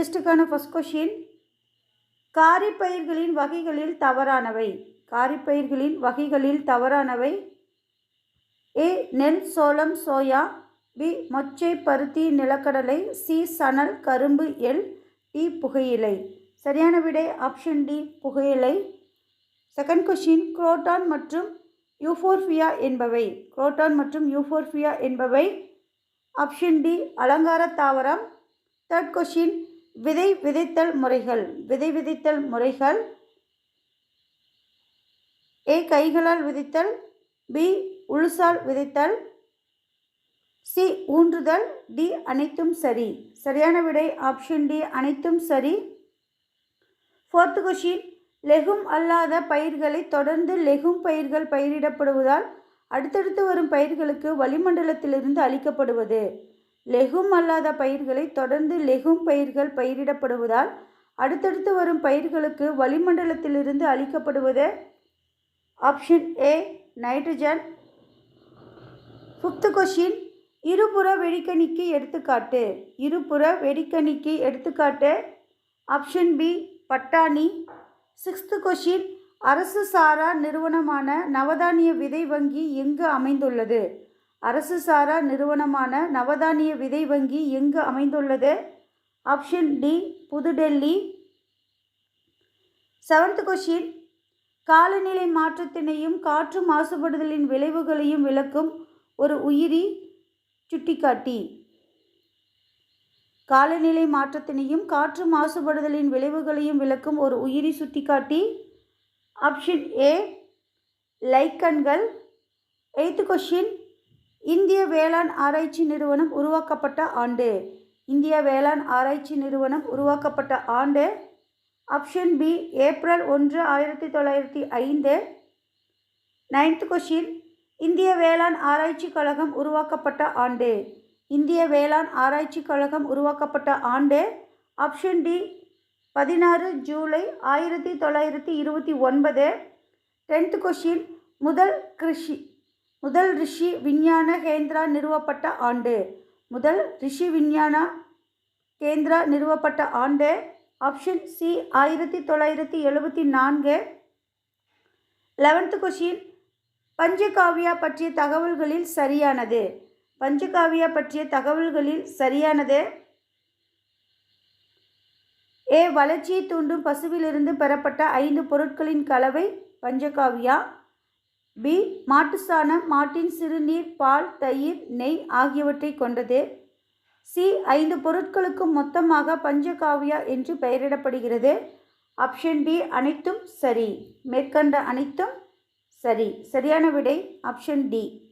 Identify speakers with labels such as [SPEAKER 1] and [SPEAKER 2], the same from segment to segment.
[SPEAKER 1] டெஸ்ட்டுக்கான first question காரிப்பயிர்களின் வகைகளில் தவறானவை. காரிப்பயிர்களின் வகைகளில் தவறானவை. ஏ. நெல் சோளம் சோயா. பி. மொச்சை பருத்தி நிலக்கடலை. சி. சணல் கரும்பு எல் டி. புகையிலை. சரியான விடை ஆப்ஷன் டி புகையிலை. செகண்ட் கொஷின் குரோட்டான் மற்றும் யூஃபோர்ஃபியா என்பவை. குரோட்டான் மற்றும் யூஃபோர்ஃபியா என்பவை. ஆப்ஷன் டி அலங்கார தாவரம். தேர்ட் கொஷின் விதை விதைத்தல் முறைகள் விதை விதைத்தல் முறைகள். ஏ கைகளால் விதைத்தல். பி உளுசால் விதைத்தல். சி ஊன்றுதல். டி அனைத்தும் சரி. சரியான விடை ஆப்ஷன் டி அனைத்தும் சரி. ஃபோர்த்து கொஷின் லெகும் அல்லாத பயிர்களை தொடர்ந்து லெகும் பயிர்கள் பயிரிடப்படுவதால் அடுத்தடுத்து வரும் பயிர்களுக்கு வளிமண்டலத்திலிருந்து அளிக்கப்படுவது. லெகும் அல்லாத பயிர்களை தொடர்ந்து லெகும் பயிர்கள் பயிரிடப்படுவதால் அடுத்தடுத்து வரும் பயிர்களுக்கு வளிமண்டலத்திலிருந்து அளிக்கப்படுவது option A nitrogen. Fifth question இருபுற வெடிக்கணிக்கு எடுத்துக்காட்டு. இருபுற வெடிக்கணிக்கு எடுத்துக்காட்டு. ஆப்ஷன் பி பட்டாணி. சிக்ஸ்த்து கொஷின் அரசு சாரா நிறுவனமான நவதானிய விதை வங்கி எங்கு அமைந்துள்ளது? அரசு சாரா நிறுவனமான நவதானிய விதை வங்கி எங்கு அமைந்துள்ளது? ஆப்ஷன் டி புதுடெல்லி. செவன்த் கொஷின் காலநிலை மாற்றத்தினையும் காற்று மாசுபடுதலின் விளைவுகளையும் விளக்கும் ஒரு உயிரி சுட்டிக்காட்டி. காலநிலை மாற்றத்தினையும் காற்று மாசுபடுதலின் விளைவுகளையும் விளக்கும் ஒரு உயிரி சுட்டிக்காட்டி. ஆப்ஷன் ஏ லைக்கன்கள் எய்த்து கொஷின் இந்திய வேளாண் ஆராய்ச்சி நிறுவனம் உருவாக்கப்பட்ட ஆண்டு. இந்திய வேளாண் ஆராய்ச்சி நிறுவனம் உருவாக்கப்பட்ட ஆண்டு ஆப்ஷன் பி ஏப்ரல் ஒன்று ஆயிரத்தி தொள்ளாயிரத்தி ஐந்து. நைன்த் கொஷின் இந்திய வேளாண் ஆராய்ச்சி கழகம் உருவாக்கப்பட்ட ஆண்டு. இந்திய வேளாண் ஆராய்ச்சி கழகம் உருவாக்கப்பட்ட ஆண்டு ஆப்ஷன் டி பதினாறு ஜூலை ஆயிரத்தி தொள்ளாயிரத்தி இருபத்தி ஒன்பது. டென்த் கொஷின் முதல் கிருஷி முதல் ரிஷி விஞ்ஞான கேந்திரா நிறுவப்பட்ட ஆண்டு. முதல் ரிஷி விஞ்ஞான கேந்திரா நிறுவப்பட்ட ஆண்டு ஆப்ஷன் சி ஆயிரத்தி தொள்ளாயிரத்தி எழுபத்தி நான்கு. லெவன்த்து கொஷின் பஞ்சகாவியா பற்றிய தகவல்களில் சரியானது. பஞ்சகாவியா பற்றிய தகவல்களில் சரியானது. ஏ வளர்ச்சியை தூண்டும் பசுவிலிருந்து பெறப்பட்ட ஐந்து பொருட்களின் கலவை பஞ்சகாவியா. பி. மாட்டு சாணம் மாட்டின் சிறுநீர் பால் தயிர் நெய் ஆகியவற்றை கொண்டது. சி. ஐந்து பொருட்களுக்கும் மொத்தமாக பஞ்சகாவியா என்று பெயரிடப்படுகிறது. ஆப்ஷன் டி அனைத்தும் சரி. மேற்கண்ட அனைத்தும் சரி. சரியான விடை option D.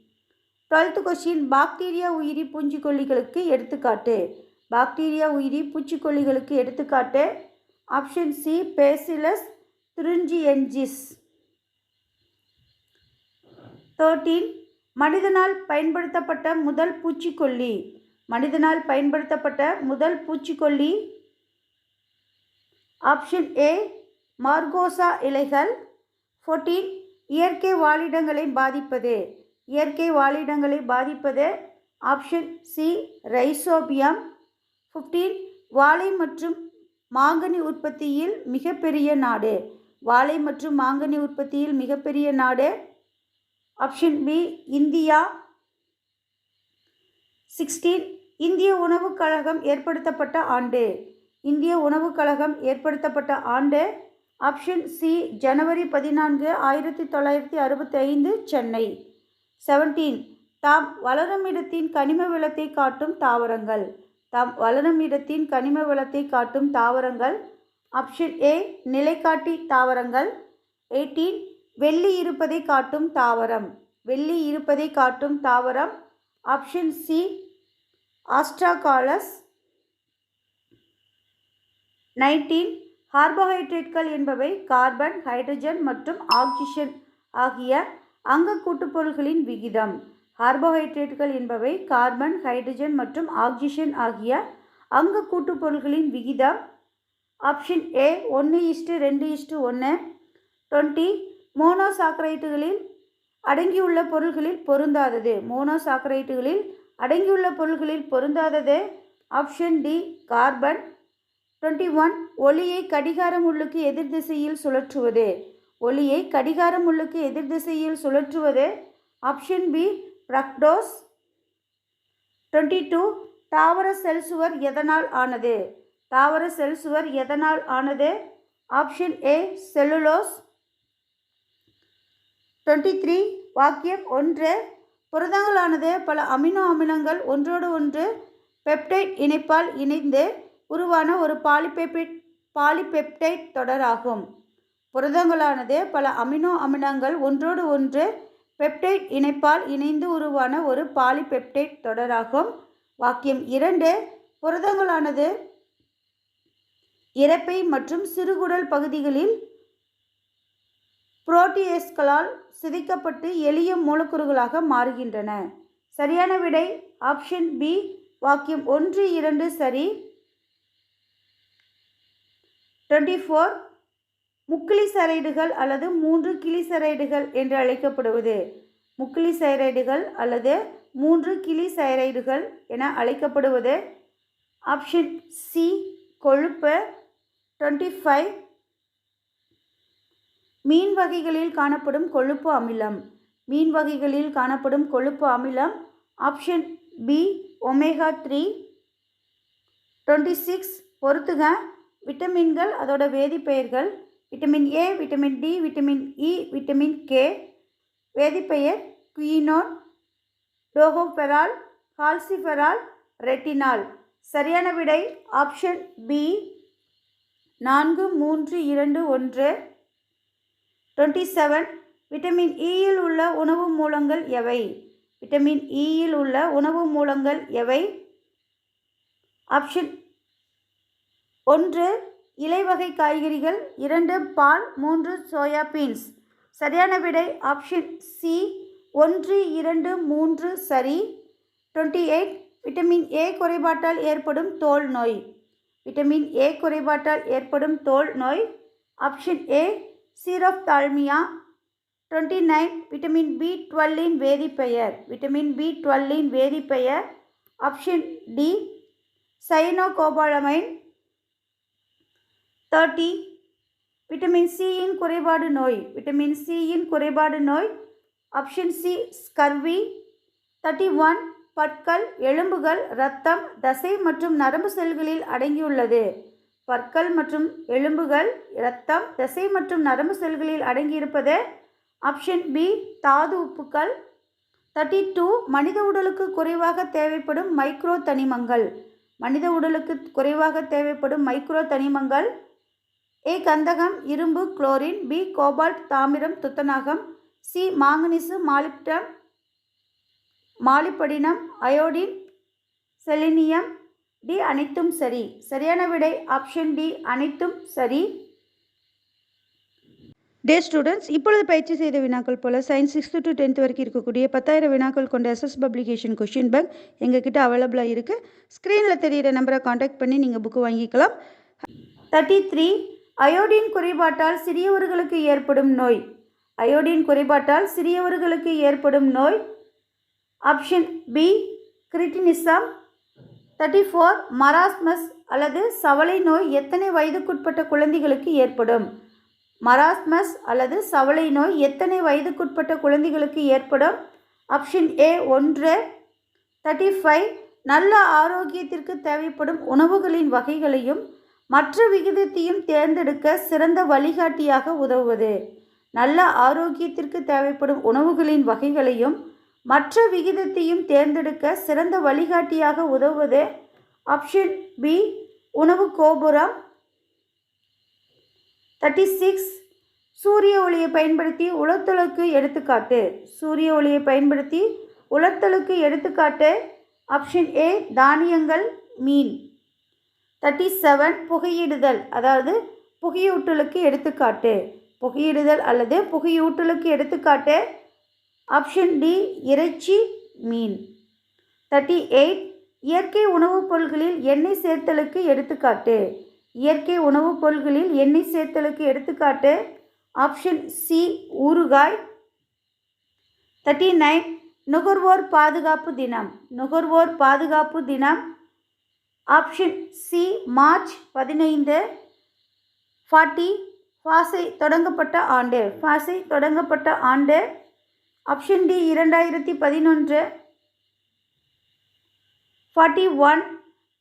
[SPEAKER 1] Twelfth question bacteria உயிரி பூச்சிக்கொல்லிகளுக்கு எடுத்துக்காட்டு. பாக்டீரியா உயிரி பூச்சிக்கொல்லிகளுக்கு எடுத்துக்காட்டு. Option C. Bacillus thuringiensis thirteen மனிதனால் பயன்படுத்தப்பட்ட முதல் பூச்சிக்கொல்லி. மனிதனால் பயன்படுத்தப்பட்ட முதல் பூச்சிக்கொல்லி. ஆப்ஷன் ஏ மார்கோசா இலைகள். ஃபோர்டீன் இயற்கை வாழிடங்களை பாதிப்பது. இயற்கை வாழிடங்களை பாதிப்பது. Option C rhizobium. ஃபிஃப்டீன் வாழை மற்றும் மாங்கனி உற்பத்தியில் மிகப்பெரிய நாடு. வாழை மற்றும் மாங்கனி உற்பத்தியில் மிகப்பெரிய நாடு. Option B India. சிக்ஸ்டீன் இந்திய உணவுக் கழகம் ஏற்படுத்தப்பட்ட ஆண்டு. இந்திய உணவுக் கழகம் ஏற்படுத்தப்பட்ட ஆண்டு. ஆப்ஷன் சி ஜனவரி பதினான்கு ஆயிரத்தி தொள்ளாயிரத்தி அறுபத்தி ஐந்து சென்னை. செவன்டீன் தாம் வளரும் இடத்தின் கனிம வளத்தை காட்டும் தாவரங்கள். தாம் வளரும் இடத்தின் கனிம வளத்தை காட்டும் தாவரங்கள். ஆப்ஷன் ஏ நிலைக்காட்டி தாவரங்கள். எயிட்டீன் வெள்ளி இருப்பதை காட்டும் தாவரம். வெள்ளி இருப்பதை காட்டும் தாவரம். ஆப்ஷன் சி ஆஸ்ட்ராகாலஸ் நைன்டீன் கார்போஹைட்ரேட்கள் என்பவை கார்பன் ஹைட்ரஜன் மற்றும் ஆக்சிஜன் ஆகிய அங்க கூட்டுப்பொருள்களின் விகிதம். கார்போஹைட்ரேட்டுகள் என்பவை கார்பன் ஹைட்ரஜன் மற்றும் ஆக்சிஜன் ஆகிய அங்க கூட்டுப்பொருள்களின் விகிதம். ஆப்ஷன் ஏ ஒன்று இஸ்டு ரெண்டு இஸ்டு ஒன்று டுவெண்ட்டி மோனோசாக்கரைட்டுகளில் அடங்கியுள்ள பொருள்களில் பொருந்தாதது. மோனோசாக்கரைட்டுகளில் அடங்கியுள்ள பொருள்களில் பொருந்தாதது. Option D carbon. Twenty one ஒளியை கடிகார முள்ளுக்கு எதிர் திசையில் சுழற்றுவது. ஒளியை கடிகார முள்ளுக்கு எதிர் திசையில் சுழற்றுவது. Option B fructose. Twenty two தாவர செல் சுவர் எதனால் ஆனது? தாவர செல் சுவர் எதனால் ஆனது? Option A cellulose. Twenty three வாக்கியம் ஒன்று. புரதங்களானது பல அமினோ அமிலங்கள் ஒன்றோடு ஒன்று பெப்டைட் இணைப்பால் இணைந்து உருவான ஒரு பாலிபெப்டைட் பாலிபெப்டைட் தொடராகும். புரதங்களானது பல அமினோ அமிலங்கள் ஒன்றோடு ஒன்று பெப்டைட் இணைப்பால் இணைந்து உருவான ஒரு பாலிபெப்டைட் தொடராகும். வாக்கியம் இரண்டு. புரதங்களானது இறப்பை மற்றும் சிறுகுடல் பகுதிகளில் புரோட்டியஸ்களால் சிதைக்கப்பட்டு எளிய மூலக்கூறுகளாக மாறுகின்றன. சரியான விடை ஆப்ஷன் பி வாக்கியம் ஒன்று இரண்டு சரி. டுவெண்ட்டி ஃபோர் முக்கிளிசரைடுகள் அல்லது மூன்று கிளிசரைடுகள் என்று அழைக்கப்படுவது. முக்கிளிசைரைடுகள் அல்லது மூன்று கிளிசைரைடுகள் என அழைக்கப்படுவது. ஆப்ஷன் சி கொழுப்பு. டுவெண்ட்டி ஃபைவ் மீன் வகைகளில் காணப்படும் கொழுப்பு அமிலம். மீன் வகைகளில் காணப்படும் கொழுப்பு அமிலம் option B omega three twenty six பொறுத்துங்க விட்டமின்கள் அதோட வேதிப்பெயர்கள் vitamin A vitamin D vitamin E vitamin K வேதிப்பெயர் quinone tocopherol calciferol retinol. சரியான விடை ஆப்ஷன் பி நான்கு மூன்று இரண்டு ஒன்று. டுவெண்ட்டி செவன் விட்டமின் இயில் உள்ள உணவு மூலங்கள் எவை? விட்டமின் இயில் e உள்ள உணவு மூலங்கள் எவை? ஆப்ஷன் ஒன்று இலைவகை காய்கறிகள். இரண்டு பால். மூன்று சோயா பீன்ஸ் சரியான விடை ஆப்ஷன் சி ஒன்று இரண்டு மூன்று சரி. டுவெண்ட்டி எயிட் விட்டமின் ஏ குறைபாட்டால் ஏற்படும் தோல் நோய். விட்டமின் ஏ குறைபாட்டால் ஏற்படும் தோல் நோய். Option A xerophthalmia twenty nine vitamin B டுவெல்லின் வேதிப்பெயர். Vitamin B டுவெல்லின் வேதிப்பெயர். Option D cyanocobalamin thirty. Vitamin சியின் குறைபாடு நோய். விட்டமின் சியின் குறைபாடு நோய். Option C scurvy. Thirty one பற்கள் எலும்புகள் இரத்தம் தசை மற்றும் நரம்பு செல்களில் அடங்கியுள்ளது. பற்கள் மற்றும் எலும்புகள் இரத்தம் தசை மற்றும் நரம்பு செல்களில் அடங்கியிருப்பது ஆப்ஷன் பி தாது உப்புக்கள். தேர்ட்டி டூ மனித உடலுக்கு குறைவாக தேவைப்படும் மைக்ரோ தனிமங்கள். மனித உடலுக்கு குறைவாக தேவைப்படும் மைக்ரோ தனிமங்கள். ஏ கந்தகம் இரும்பு குளோரின். பி கோபால்ட் தாமிரம் துத்தநாகம். C manganese molybdenum molybdenum iodine selenium D அனைத்தும் சரி. சரியான விடை ஆப்ஷன் டி அனைத்தும் சரி. டே ஸ்டூடெண்ட்ஸ் இப்பொழுது பயிற்சி செய்த வினாக்கள் போல் சயின்ஸ் சிக்ஸ்த்து டு டென்த் வரைக்கும் இருக்கக்கூடிய பத்தாயிரம் வினாக்கள் கொண்ட எஸ்எஸ் பப்ளிகேஷன் கொஷின் பேங்க் எங்ககிட்ட அவைலபிளாக இருக்குது ஸ்க்ரீனில் தெரிகிற நம்பரை காண்டாக்ட் பண்ணி நீங்கள் புக்கு வாங்கிக்கலாம். தேர்ட்டி த்ரீ அயோடின் குறைபாட்டால் சிறியவர்களுக்கு ஏற்படும் நோய். அயோடின் குறைபாட்டால் சிறியவர்களுக்கு ஏற்படும் நோய். Option B cretinism thirty four marasmus அல்லது சவலை நோய் எத்தனை வயதுக்குட்பட்ட குழந்தைகளுக்கு ஏற்படும்? மராஸ்மஸ் அல்லது சவலை நோய் எத்தனை வயதுக்குட்பட்ட குழந்தைகளுக்கு ஏற்படும்? ஆப்ஷன் ஏ ஒன்று. தேர்ட்டி ஃபைவ் நல்ல ஆரோக்கியத்திற்கு தேவைப்படும் உணவுகளின் வகைகளையும் மற்ற விகிதத்தையும் தேர்ந்தெடுக்க சிறந்த வழிகாட்டியாக உதவுவது. நல்ல ஆரோக்கியத்திற்கு தேவைப்படும் உணவுகளின் வகைகளையும் மற்ற விகிதத்தையும் தேர்ந்தெடுக்க சிறந்த வழிகாட்டியாக உதவுவது ஆப்ஷன் பி உணவு கோபுரம். தேர்ட்டி சிக்ஸ் சூரிய ஒளியை பயன்படுத்தி உலர்த்தலுக்கு எடுத்துக்காட்டு. சூரிய ஒளியை பயன்படுத்தி உலர்த்தலுக்கு எடுத்துக்காட்டு. ஆப்ஷன் ஏ தானியங்கள் மீன். தேர்ட்டி செவன் புகையிடுதல் அதாவது புகையூட்டலுக்கு எடுத்துக்காட்டு. புகையிடுதல் அல்லது புகையூட்டலுக்கு எடுத்துக்காட்டு. ஆப்ஷன் டி இறைச்சி மீன். தேர்ட்டி எயிட் இயற்கை உணவுப் பொருள்களில் எண்ணெய் சேர்த்தலுக்கு எடுத்துக்காட்டு. இயற்கை உணவுப் பொருள்களில் எண்ணெய் சேர்த்தலுக்கு எடுத்துக்காட்டு. ஆப்ஷன் சி ஊறுகாய். தேர்ட்டி நைன் நுகர்வோர் பாதுகாப்பு தினம். நுகர்வோர் பாதுகாப்பு தினம். ஆப்ஷன் சி மார்ச் பதினைந்து. ஃபார்ட்டி ஃபாசை தொடங்கப்பட்ட ஆண்டு. ஃபாசை தொடங்கப்பட்ட ஆண்டு. ஆப்ஷன் டி இரண்டாயிரத்தி பதினொன்று. ஃபார்ட்டி ஒன்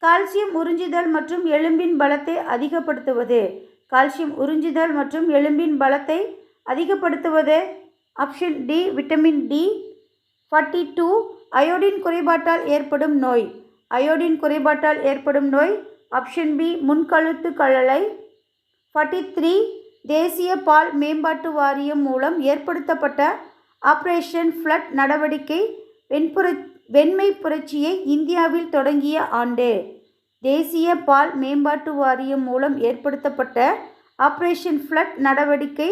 [SPEAKER 1] கால்சியம் உறிஞ்சுதல் மற்றும் எலும்பின் பலத்தை அதிகப்படுத்துவது. கால்சியம் உறிஞ்சுதல் மற்றும் எலும்பின் பலத்தை அதிகப்படுத்துவது. Option D vitamin D. Forty two iodine குறைபாட்டால் ஏற்படும் நோய். அயோடின் குறைபாட்டால் ஏற்படும் நோய் ஆப்ஷன் பி முன்கழுத்து கழலை. ஃபார்ட்டி த்ரீ தேசிய பால் மேம்பாட்டு வாரியம் மூலம் ஏற்படுத்தப்பட்ட ஆப்ரேஷன் ஃப்ளட் நடவடிக்கை வெண்புற வெண்மை புரட்சியை இந்தியாவில் தொடங்கிய ஆண்டு. தேசிய பால் மேம்பாட்டு வாரியம் மூலம் ஏற்படுத்தப்பட்ட ஆப்ரேஷன் ஃப்ளட் நடவடிக்கை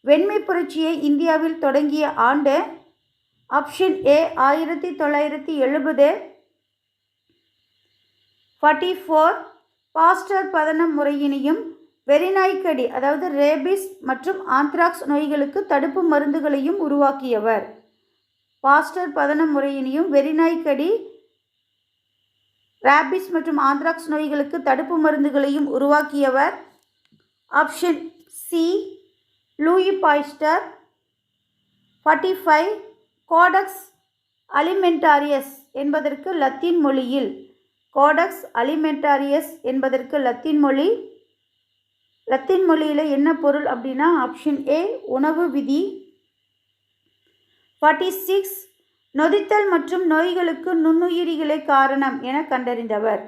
[SPEAKER 1] வெண்மை புரட்சியை இந்தியாவில் தொடங்கிய ஆண்டு. ஆப்ஷன் ஏ ஆயிரத்தி தொள்ளாயிரத்தி எழுபது. ஃபார்ட்டி ஃபோர் பாஸ்டர் பதனம் முறையினையும் வெறிநாய்க்கடி அதாவது ரேபிஸ் மற்றும் ஆந்த்ராக்ஸ் நோய்களுக்கு தடுப்பு மருந்துகளையும் உருவாக்கியவர். பாஸ்டர் பதன முறையினையும் வெறிநாய்க்கடி ரேபிஸ் மற்றும் ஆந்த்ராக்ஸ் நோய்களுக்கு தடுப்பு மருந்துகளையும் உருவாக்கியவர். Option C Louis Pasteur. Forty five Codex Alimentarius என்பதற்கு லத்தீன் மொழியில். கோடக்ஸ் அலிமெண்டாரியஸ் என்பதற்கு லத்தீன் மொழி. லத்தீன் மொழியில் என்ன பொருள் அப்படின்னா ஆப்ஷன் ஏ உணவு விதி. ஃபார்ட்டி சிக்ஸ் நொதித்தல் மற்றும் நோய்களுக்கு நுண்ணுயிரிகளே காரணம் என கண்டறிந்தவர்.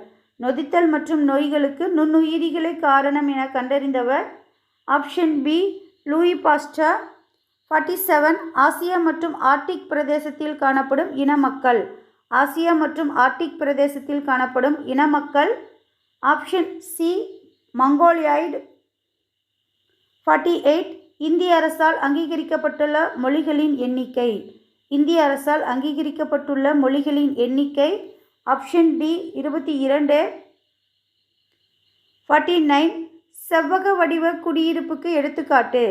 [SPEAKER 1] நொதித்தல் மற்றும் நோய்களுக்கு நுண்ணுயிரிகளே காரணம் என கண்டறிந்தவர். Option B Louis Pasteur forty seven Asia மற்றும் ஆர்டிக் பிரதேசத்தில் காணப்படும் இன மக்கள். ஆசியா மற்றும் ஆர்டிக் பிரதேசத்தில் காணப்படும் இன மக்கள். Option C Mongoloid forty eight இந்திய அரசால் அங்கீகரிக்கப்பட்டுள்ள மொழிகளின் எண்ணிக்கை. இந்திய அரசால் அங்கீகரிக்கப்பட்டுள்ள மொழிகளின் எண்ணிக்கை ஆப்ஷன் டி இருபத்தி இரண்டு. ஃபார்ட்டி நைன் செவ்வக வடிவ குடியிருப்புக்கு எடுத்துக்காட்டு.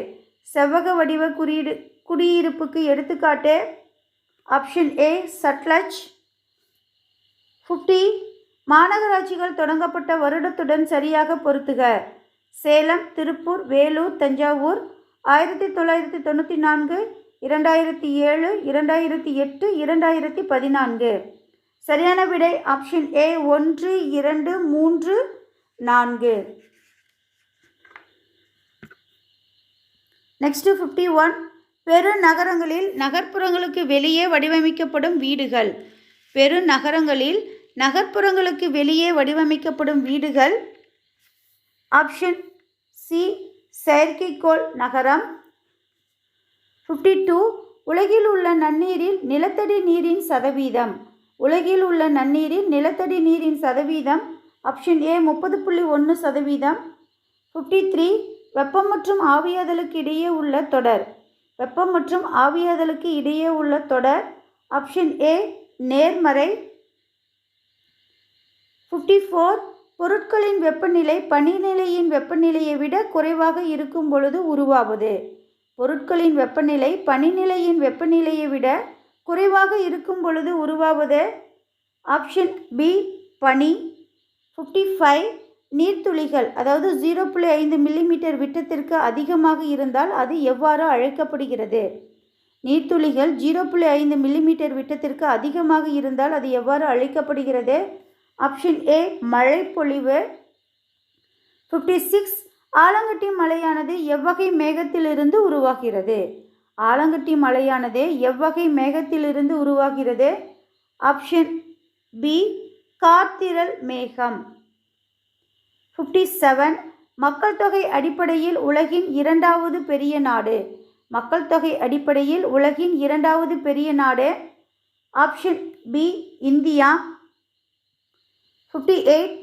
[SPEAKER 1] செவ்வக வடிவ குறியீடு குடியிருப்புக்கு எடுத்துக்காட்டு. Option A Sutlej. ஃபிஃப்டி மாநகராட்சிகள் தொடங்கப்பட்ட வருடத்துடன் சரியாக பொருத்துக. சேலம் திருப்பூர் வேலூர் தஞ்சாவூர் ஆயிரத்தி தொள்ளாயிரத்தி தொண்ணூற்றி நான்கு இரண்டாயிரத்தி ஏழு இரண்டாயிரத்தி எட்டு இரண்டாயிரத்தி பதினான்கு. சரியான விடை ஆப்ஷன் ஏ ஒன்று இரண்டு மூன்று நான்கு. நெக்ஸ்ட்டு ஃபிஃப்டி ஒன் பெருநகரங்களில் நகர்ப்புறங்களுக்கு வெளியே வடிவமைக்கப்படும் வீடுகள். பெருநகரங்களில் நகர்ப்புறங்களுக்கு வெளியே வடிவமைக்கப்படும் வீடுகள் ஆப்ஷன் சி செயற்கைக்கோள் நகரம். ஃபிஃப்டி டூ உலகில் உள்ள நன்னீரில் நிலத்தடி நீரின் சதவீதம். உலகில் உள்ள நன்னீரில் நிலத்தடி நீரின் சதவீதம். ஆப்ஷன் ஏ முப்பது புள்ளி ஒன்று சதவீதம். ஃபிஃப்டி த்ரீ வெப்பம் மற்றும் ஆவியாதலுக்கு இடையே உள்ள தொடர். வெப்பம் மற்றும் ஆவியாதலுக்கு இடையே உள்ள தொடர். ஆப்ஷன் ஏ நேர்மறை. ஃபிஃப்டி ஃபோர் பொருட்களின் வெப்பநிலை பனிநிலையின் வெப்பநிலையை விட குறைவாக இருக்கும் பொழுது உருவாவது. பொருட்களின் வெப்பநிலை பனிநிலையின் வெப்பநிலையை விட குறைவாக இருக்கும் பொழுது உருவாவது. ஆப்ஷன் பி பனி. ஃபிஃப்டி ஃபைவ் நீர்த்துளிகள் அதாவது ஜீரோ புள்ளி ஐந்து மில்லிமீட்டர் விட்டத்திற்கு அதிகமாக இருந்தால் அது எவ்வாறு அழைக்கப்படுகிறது? நீர்த்துளிகள் ஜீரோ புள்ளி ஐந்து மில்லிமீட்டர் விட்டத்திற்கு அதிகமாக இருந்தால் அது எவ்வாறு அழைக்கப்படுகிறது? ஆப்ஷன் ஏ மழை பொழிவு. ஃபிஃப்டி சிக்ஸ் ஆலங்கட்டி மலையானது எவ்வகை மேகத்திலிருந்து உருவாகிறது? ஆலங்கட்டி மலையானது எவ்வகை மேகத்திலிருந்து உருவாகிறது? ஆப்ஷன் பி கார்த்திரல் மேகம். ஃபிஃப்டி செவன் மக்கள் தொகை அடிப்படையில் உலகின் இரண்டாவது பெரிய நாடு. மக்கள் தொகை அடிப்படையில் உலகின் இரண்டாவது பெரிய நாடு. Option B India. Fifty eight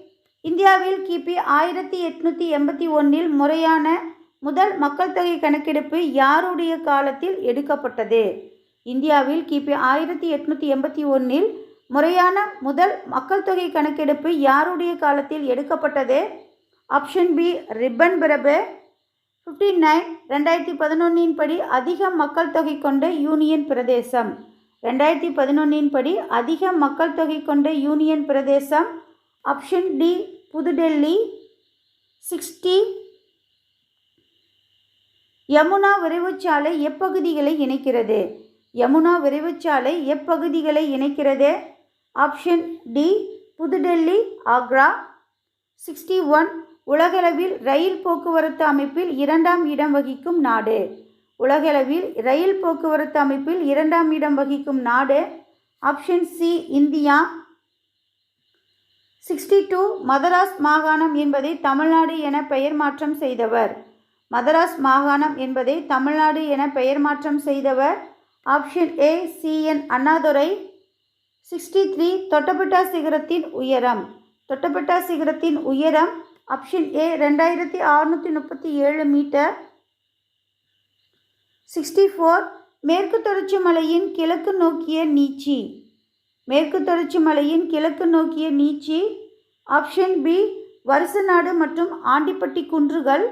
[SPEAKER 1] இந்தியாவில் கிபி ஆயிரத்தி எட்நூற்றி எண்பத்தி ஒன்றில் முறையான முதல் மக்கள் தொகை கணக்கெடுப்பு யாருடைய காலத்தில் எடுக்கப்பட்டது? இந்தியாவில் கிபி ஆயிரத்தி எட்நூற்றி எண்பத்தி ஒன்றில் முறையான முதல் மக்கள் தொகை கணக்கெடுப்பு யாருடைய காலத்தில் எடுக்கப்பட்டது? ஆப்ஷன் பி ரிப்பன் பிரபு. ஃபிஃப்டி நைன் ரெண்டாயிரத்தி பதினொன்றின் படி அதிக மக்கள் தொகை கொண்ட யூனியன் பிரதேசம். ரெண்டாயிரத்தி பதினொன்றின் படி அதிக மக்கள் தொகை கொண்ட யூனியன் பிரதேசம். ஆப்ஷன் டி புதுடெல்லி சிக்ஸ்டி. யமுனா விரைவுச்சாலை எப்பகுதிகளை இணைக்கிறது? யமுனா விரைவுச்சாலை எப்பகுதிகளை இணைக்கிறது? ஆப்ஷன் டி புதுடெல்லி ஆக்ரா. சிக்ஸ்டி ஒன் உலகளவில் ரயில் போக்குவரத்து அமைப்பில் இரண்டாம் இடம் வகிக்கும் நாடு. உலகளவில் ரயில் போக்குவரத்து அமைப்பில் இரண்டாம் இடம் வகிக்கும் நாடு. Option C India. Sixty two Madras மாகாணம் என்பதை தமிழ்நாடு என பெயர் மாற்றம் செய்தவர். மதராஸ் மாகாணம் என்பதை தமிழ்நாடு என பெயர் மாற்றம் செய்தவர். Option A C N Annadurai. Sixty three Doddabetta சிகரத்தின் உயரம். தொட்டபெட்டா சிகரத்தின் உயரம் ஆப்ஷன் ஏ ரெண்டாயிரத்தி அறுநூற்றி முப்பத்தி ஏழு மீட்டர். சிக்ஸ்டி ஃபோர் மேற்கு தொடர்ச்சி மலையின் கிழக்கு நோக்கிய நீச்சி. மேற்கு தொடர்ச்சி மலையின் கிழக்கு நோக்கிய நீச்சி ஆப்ஷன் பி வருசநாடு மற்றும் ஆண்டிப்பட்டி குன்றுகள்.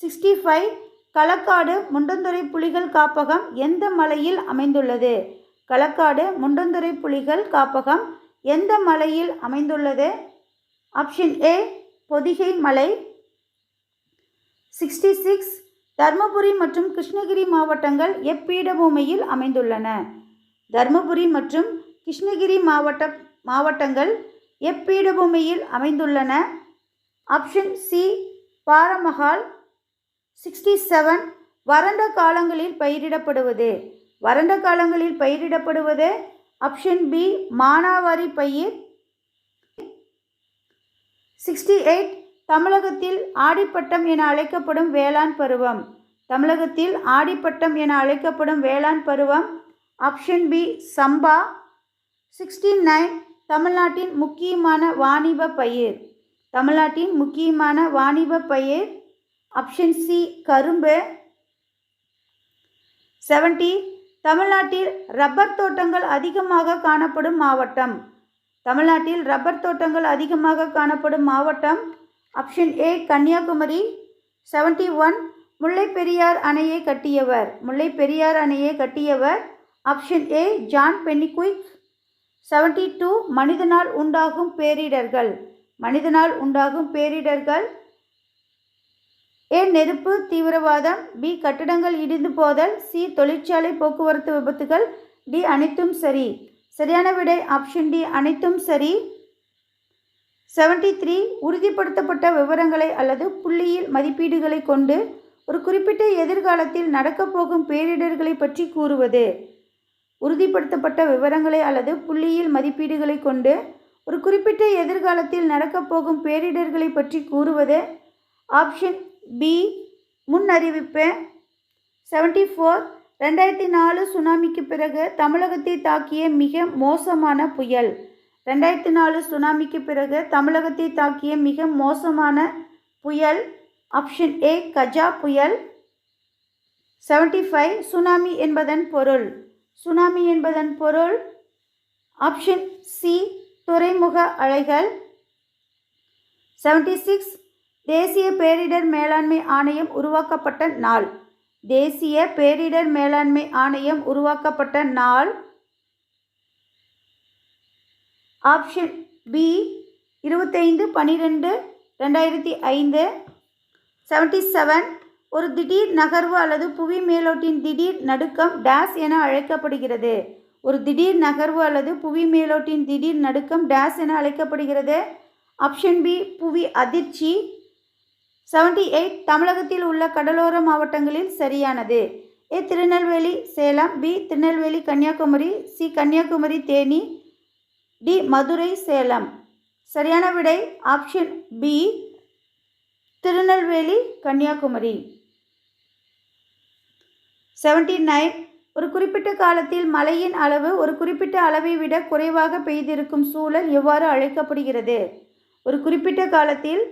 [SPEAKER 1] சிக்ஸ்டி ஃபைவ் களக்காடு முண்டந்துறை புலிகள் காப்பகம் எந்த மலையில் அமைந்துள்ளது? களக்காடு முண்டந்துறை புலிகள் காப்பகம் எந்த மலையில் அமைந்துள்ளது? ஆப்ஷன் ஏ பொதிகை மலை. சிக்ஸ்டி சிக்ஸ் தருமபுரி மற்றும் கிருஷ்ணகிரி மாவட்டங்கள் எப்பீடபூமியில் அமைந்துள்ளன. தருமபுரி மற்றும் கிருஷ்ணகிரி மாவட்ட மாவட்டங்கள் எப்பீடபூமியில் அமைந்துள்ளன. Option C Baramahal sixty seven வறண்ட காலங்களில் பயிரிடப்படுவது. வறண்ட காலங்களில் பயிரிடப்படுவது ஆப்ஷன் பி மானாவாரி பயிர். சிக்ஸ்டி எயிட் தமிழகத்தில் ஆடிப்பட்டம் என அழைக்கப்படும் வேளாண் பருவம். தமிழகத்தில் ஆடிப்பட்டம் என அழைக்கப்படும் வேளாண் பருவம் ஆப்ஷன் பி சம்பா. சிக்ஸ்டி நைன் தமிழ்நாட்டின் முக்கியமான வாணிப பயிர். தமிழ்நாட்டின் முக்கியமான வாணிப பயிர் ஆப்ஷன் சி கரும்பு. செவன்டி தமிழ்நாட்டில் ரப்பர் தோட்டங்கள் அதிகமாக காணப்படும் மாவட்டம். தமிழ்நாட்டில் ரப்பர் தோட்டங்கள் அதிகமாக காணப்படும் மாவட்டம் option A Kanyakumari. Seventy one Mullai Periyar அணையை கட்டியவர். முல்லை பெரியார் அணையை கட்டியவர் option A John Pennycuick seventy two மனிதனால் உண்டாகும் பேரிடர்கள். மனிதனால் உண்டாகும் பேரிடர்கள். ஏ நெருப்பு தீவிரவாதம். பி கட்டிடங்கள் இடிந்து போதல். சி தொழிற்சாலை போக்குவரத்து விபத்துகள். டி அனைத்தும் சரி. சரியான விடை ஆப்ஷன் டி அனைத்தும் சரி. செவன்டி த்ரீ உறுதிப்படுத்தப்பட்ட விவரங்களை அல்லது புள்ளியில் மதிப்பீடுகளை கொண்டு ஒரு குறிப்பிட்ட எதிர்காலத்தில் நடக்கப் போகும் பேரிடர்களை பற்றி கூறுவது. உறுதிப்படுத்தப்பட்ட விவரங்களை அல்லது புள்ளியில் மதிப்பீடுகளை கொண்டு ஒரு குறிப்பிட்ட எதிர்காலத்தில் நடக்கப் போகும் பேரிடர்களை பற்றி கூறுவது ஆப்ஷன் பி. முன் அறிவிப்பு செவன்டி ஃபோர். ரெண்டாயிரத்தி நாலு சுனாமிக்கு பிறகு தமிழகத்தை தாக்கிய மிக மோசமான புயல். ரெண்டாயிரத்தி நாலு சுனாமிக்கு பிறகு தமிழகத்தை தாக்கிய மிக மோசமான புயல். Option A. கஜா புயல். Seventy five. சுனாமி என்பதன் பொருள். சுனாமி என்பதன் பொருள் ஆப்ஷன் சி துறைமுக அலைகள். செவன்டி சிக்ஸ் தேசிய பேரிடர் மேலாண்மை ஆணையம் உருவாக்கப்பட்ட நாள். தேசிய பேரிடர் மேலாண்மை ஆணையம் உருவாக்கப்பட்ட நாள். ஆப்ஷன் பி இருபத்தைந்து பன்னிரெண்டு ரெண்டாயிரத்தி ஐந்து. செவன்டி செவன் ஒரு திடீர் நகர்வு அல்லது புவி மேலோட்டின் திடீர் நடுக்கம் டேஸ் என அழைக்கப்படுகிறது. ஒரு திடீர் நகர்வு அல்லது புவி மேலோட்டின் திடீர் நடுக்கம் டேஸ் என அழைக்கப்படுகிறது. ஆப்ஷன் பி புவி அதிர்ச்சி. செவன்டி எயிட் தமிழகத்தில் உள்ள கடலோர மாவட்டங்களில் சரியானது. A Tirunelveli Salem. B Tirunelveli Kanyakumari. C Kanyakumari Theni. D Madurai Salem. சரியான விடை option B Tirunelveli Kanyakumari. Seventy nine ஒரு குறிப்பிட்ட காலத்தில் மழையின் அளவு ஒரு குறிப்பிட்ட அளவை விட குறைவாக பெய்திருக்கும் சூழல் எவ்வாறு அழைக்கப்படுகிறது? ஒரு குறிப்பிட்ட காலத்தில்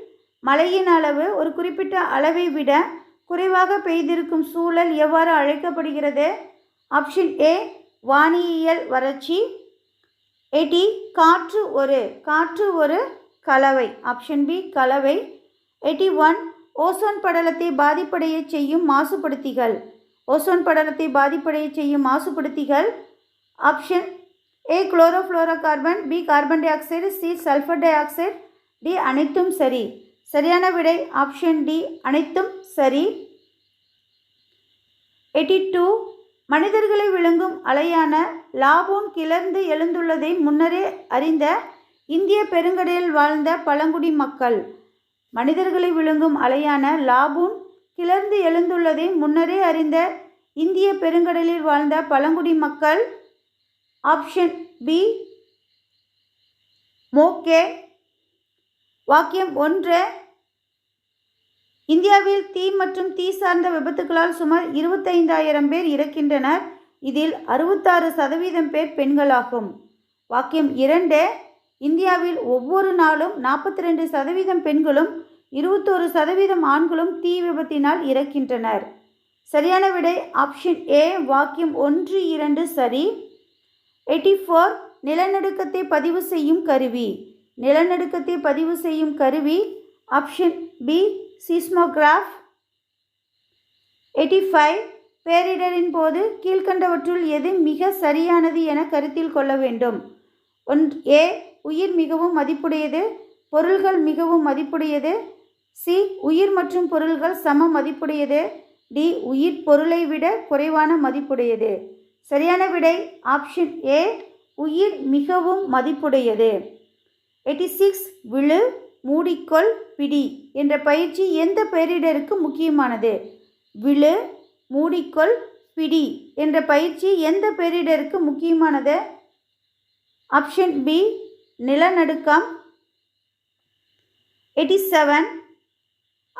[SPEAKER 1] மழையின் அளவு ஒரு குறிப்பிட்ட அளவை விட குறைவாக பெய்திருக்கும் சூழல் எவ்வாறு அழைக்கப்படுகிறது? ஆப்ஷன் ஏ வானியல் வறட்சி. எயிட்டி காற்று ஒரு காற்று ஒரு கலவை. ஆப்ஷன் பி கலவை. எயிட்டி ஒன் ஓசோன் படலத்தை பாதிப்படைய செய்யும் மாசுபடுத்திகள். ஓசோன் படலத்தை பாதிப்படைய செய்யும் மாசுபடுத்திகள் option A chlorofluorocarbon B carbon dioxide C sulphur dioxide D அனைத்தும் சரி. சரியான விடை ஆப்ஷன் டி அனைத்தும் சரி. எயிட்டி டூ மனிதர்களை விழுங்கும் அலையான லாபூன் கிளர்ந்து எழுந்துள்ளதை முன்னரே அறிந்த இந்திய பெருங்கடலில் வாழ்ந்த பழங்குடி மக்கள் மனிதர்களை விழுங்கும் அலையான லாபூன் கிளர்ந்து எழுந்துள்ளதை முன்னரே அறிந்த இந்திய பெருங்கடலில் வாழ்ந்த பழங்குடி மக்கள் ஆப்ஷன் பி மோகே வாக்கியம் ஒன்று இந்தியாவில் தீ மற்றும் தீ சார்ந்த விபத்துகளால் சுமார் இருபத்தைந்தாயிரம் பேர் இறக்கின்றனர். இதில் அறுபத்தாறு சதவீதம் பேர் பெண்களாகும். வாக்கியம் இரண்டு இந்தியாவில் ஒவ்வொரு நாளும் நாற்பத்தி ரெண்டு சதவீதம் பெண்களும் இருபத்தோரு சதவீதம் ஆண்களும் தீ விபத்தினால் இறக்கின்றனர். சரியான விடை ஆப்ஷன் ஏ வாக்கியம் ஒன்று இரண்டு சரி. எயிட்டி ஃபோர் நிலநடுக்கத்தை பதிவு செய்யும் கருவி. நிலநடுக்கத்தை பதிவு செய்யும் கருவி option B seismograph eighty five பேரிடரின் போது கீழ்கண்டவற்றுள் எது மிக சரியானது என கருத்தில் கொள்ள வேண்டும். ஒன் ஏ உயிர் மிகவும் மதிப்புடையது பொருள்கள் மிகவும் மதிப்புடையது சி உயிர் மற்றும் பொருள்கள் சம மதிப்புடையது. டி உயிர் பொருளை விட குறைவான மதிப்புடையது. சரியான விடை ஆப்ஷன் ஏ உயிர் மிகவும் மதிப்புடையது. எயிட்டி சிக்ஸ் விழு மூடிக்கொள் பிடி என்ற பயிற்சி எந்த பேரிடருக்கு முக்கியமானது? விழு மூடிக்கொள் பிடி என்ற பயிற்சி எந்த பேரிடருக்கு முக்கியமானது? ஆப்ஷன் பி நிலநடுக்கம். எயிட்டி செவன்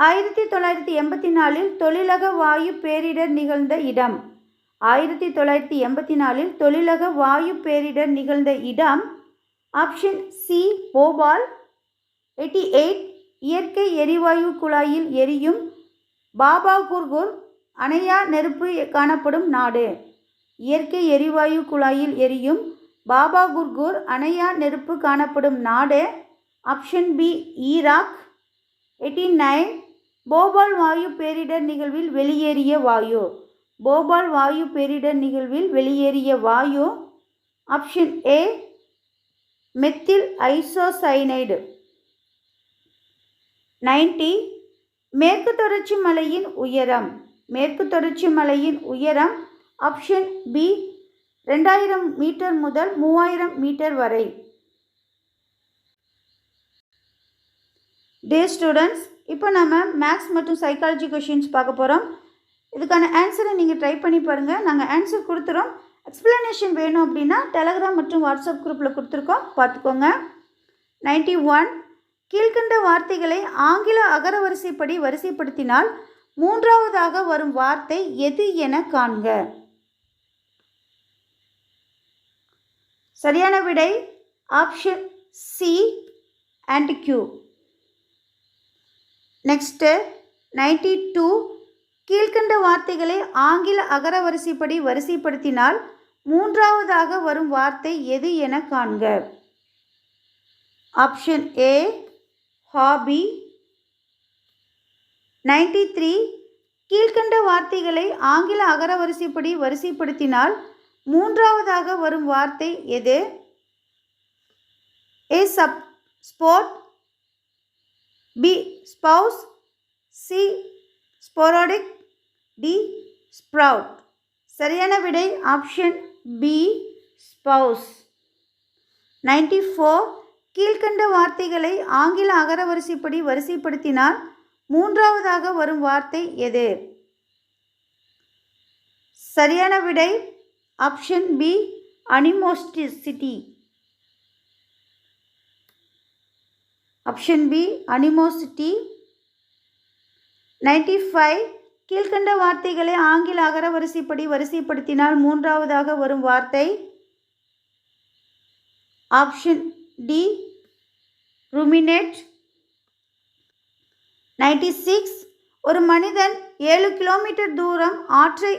[SPEAKER 1] ஆயிரத்தி தொள்ளாயிரத்தி எண்பத்தி நாலில் தொழிலக வாயு பேரிடர் நிகழ்ந்த இடம். ஆயிரத்தி தொள்ளாயிரத்தி எண்பத்தி நாலில் தொழிலக வாயு பேரிடர் நிகழ்ந்த இடம். Option C Bhopal. Eighty eight இயற்கை எரிவாயு குழாயில் எரியும் பாபா குர்குர் அணையா நெருப்பு காணப்படும் நாடு. இயற்கை எரிவாயு குழாயில் எரியும் பாபா குர்கூர் அணையா நெருப்பு காணப்படும் நாடு. Option B Iraq. Eighty nine Bhopal வாயு பேரிடர் நிகழ்வில் வெளியேறிய வாயு. போபால் வாயு பேரிடர் நிகழ்வில் வெளியேறிய வாயு. Option A methyl isocyanide. Ninety மேற்கு தொடர்ச்சி மலையின் உயரம். மேற்கு தொடர்ச்சி மலையின் உயரம் ஆப்ஷன் பி ரெண்டாயிரம் மீட்டர் முதல் மூவாயிரம் மீட்டர் வரை. டே ஸ்டூடெண்ட்ஸ் இப்போ நம்ம மேக்ஸ் மற்றும் சைக்காலஜி கொஷின்ஸ் பார்க்க போகிறோம் இதுக்கான ஆன்சரை நீங்கள் ட்ரை பண்ணி பாருங்கள் நாங்கள் ஆன்சர் கொடுத்துறோம். எக்ஸ்ப்ளனேஷன் வேணும் அப்படின்னா டெலகிராம் மற்றும் வாட்ஸ்அப் குரூப்பில் கொடுத்துருக்கோம். பார்த்துக்கோங்க. நைன்டி ஒன் கீழ்கண்ட வார்த்தைகளை ஆங்கில அகரவரிசைப்படி வரிசைப்படுத்தினால் மூன்றாவதாக வரும் வார்த்தை எது என காண்க. சரியான விடை option C and Q next ninety two கீழ்கண்ட வார்த்தைகளை ஆங்கில அகரவரிசைப்படி வரிசைப்படுத்தினால் மூன்றாவதாக வரும் வார்த்தை எது என காண்க. Option A hobby ninety three கீழ்கண்ட வார்த்தைகளை ஆங்கில அகரவரிசைப்படி வரிசைப்படுத்தினால் மூன்றாவதாக வரும் வார்த்தை எது? A support B spouse C sporadic D sprout சரியான விடை option B spouse ninety four கீழ்கண்ட வார்த்தைகளை ஆங்கில அகரவரிசைப்படி வரிசைப்படுத்தினால் மூன்றாவதாக வரும் வார்த்தை எது? சரியான விடை option B animosity option B animosity ninety five கீழ்கண்ட வார்த்தைகளை ஆங்கில அகர வரிசைப்படி வரிசைப்படுத்தினால் மூன்றாவதாக வரும் வார்த்தை. Option D ruminate ninety six ஒரு மனிதன் ஏழு கிலோமீட்டர் தூரம் ஆற்றை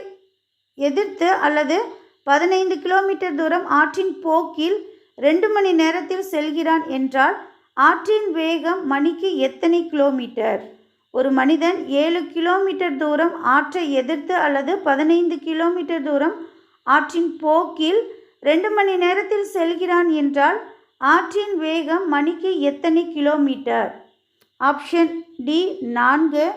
[SPEAKER 1] எதிர்த்து அல்லது பதினைந்து கிலோமீட்டர் தூரம் ஆற்றின் போக்கில் ரெண்டு மணி நேரத்தில் செல்கிறான் என்றால் ஆற்றின் வேகம் மணிக்கு எத்தனை கிலோமீட்டர்? ஒரு மனிதன் ஏழு கிலோமீட்டர் தூரம் ஆற்றை எதிர்த்து அல்லது பதினைந்து கிலோமீட்டர் தூரம் ஆற்றின் போக்கில் ரெண்டு மணி நேரத்தில் செல்கிறான் என்றால் ஆற்றின் வேகம் மணிக்கு எத்தனை கிலோமீட்டர்? ஆப்ஷன் டி நான்கு.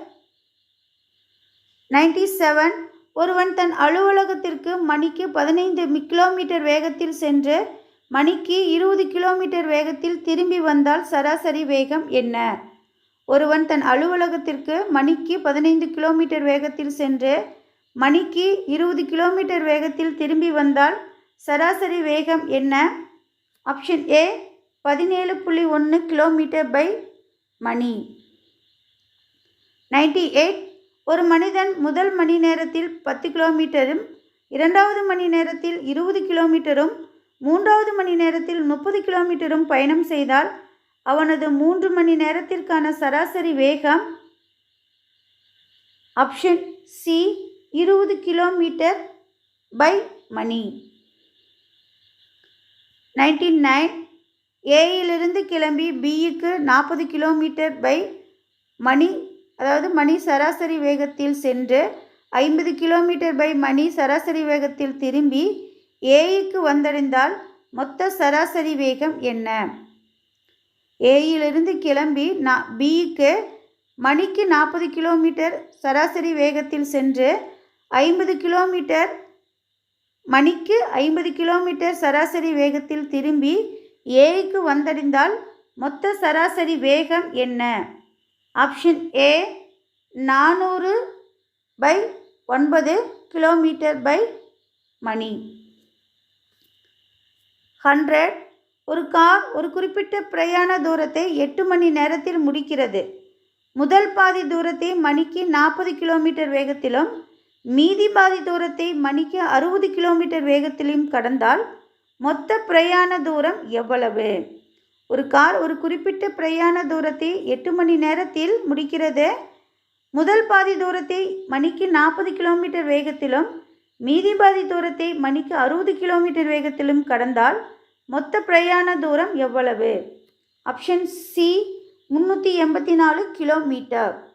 [SPEAKER 1] Ninety seven. ஒருவன் தன் அலுவலகத்திற்கு மணிக்கு பதினைந்து கிலோமீட்டர் வேகத்தில் சென்று மணிக்கு இருபது கிலோமீட்டர் வேகத்தில் திரும்பி வந்தால் சராசரி வேகம் என்ன? ஒருவன் தன் அலுவலகத்திற்கு மணிக்கு பதினைந்து கிலோமீட்டர் வேகத்தில் சென்று மணிக்கு இருபது கிலோமீட்டர் வேகத்தில் திரும்பி வந்தால் சராசரி வேகம் என்ன? ஆப்ஷன் ஏ பதினேழு புள்ளி ஒன்று கிலோமீட்டர் பை மணி. நைன்டி எயிட் ஒரு மனிதன் முதல் மணி நேரத்தில் பத்து கிலோமீட்டரும் இரண்டாவது மணி நேரத்தில் இருபது கிலோமீட்டரும் மூன்றாவது மணி நேரத்தில் முப்பது கிலோமீட்டரும் பயணம் செய்தால் அவனது மூன்று மணி நேரத்திற்கான சராசரி வேகம் ஆப்ஷன் சி இருபது கிலோமீட்டர் பை மணி. நைன்டி நைன் ஏயிலிருந்து கிளம்பி பிக்கு நாற்பது கிலோமீட்டர் பை மணி அதாவது மணி சராசரி வேகத்தில் சென்று ஐம்பது கிலோமீட்டர் பை மணி சராசரி வேகத்தில் திரும்பி ஏய்க்கு வந்தடைந்தால் மொத்த சராசரி வேகம் என்ன? ஏயிலிருந்து கிளம்பி நா பிக்கு மணிக்கு நாற்பது கிலோமீட்டர் சராசரி வேகத்தில் சென்று ஐம்பது கிலோமீட்டர் மணிக்கு ஐம்பது கிலோமீட்டர் சராசரி வேகத்தில் திரும்பி ஏக்கு வந்தடைந்தால் மொத்த சராசரி வேகம் என்ன? ஆப்ஷன் ஏ நானூறு பை ஒன்பது கிலோமீட்டர் பை மணி. ஹண்ட்ரட். ஒரு கார் ஒரு குறிப்பிட்ட பிரயாண தூரத்தை எட்டு மணி நேரத்தில் முடிக்கிறது. முதல் பாதி தூரத்தை மணிக்கு நாற்பது கிலோமீட்டர் வேகத்திலும் மீதி பாதி தூரத்தை மணிக்கு அறுபது கிலோமீட்டர் வேகத்திலும் கடந்தால் மொத்த பிரயாண தூரம் எவ்வளவு? ஒரு கார் ஒரு குறிப்பிட்ட பிரயாண தூரத்தை எட்டு மணி நேரத்தில் முடிக்கிறது. முதல் பாதி தூரத்தை மணிக்கு நாற்பது கிலோமீட்டர் வேகத்திலும் மீதி பாதி தூரத்தை மணிக்கு அறுபது கிலோமீட்டர் வேகத்திலும் கடந்தால் மொத்த பிரயாண தூரம் எவ்வளவு? ஆப்ஷன் சி முந்நூற்றி எண்பத்தி நாலு கிலோமீட்டர்.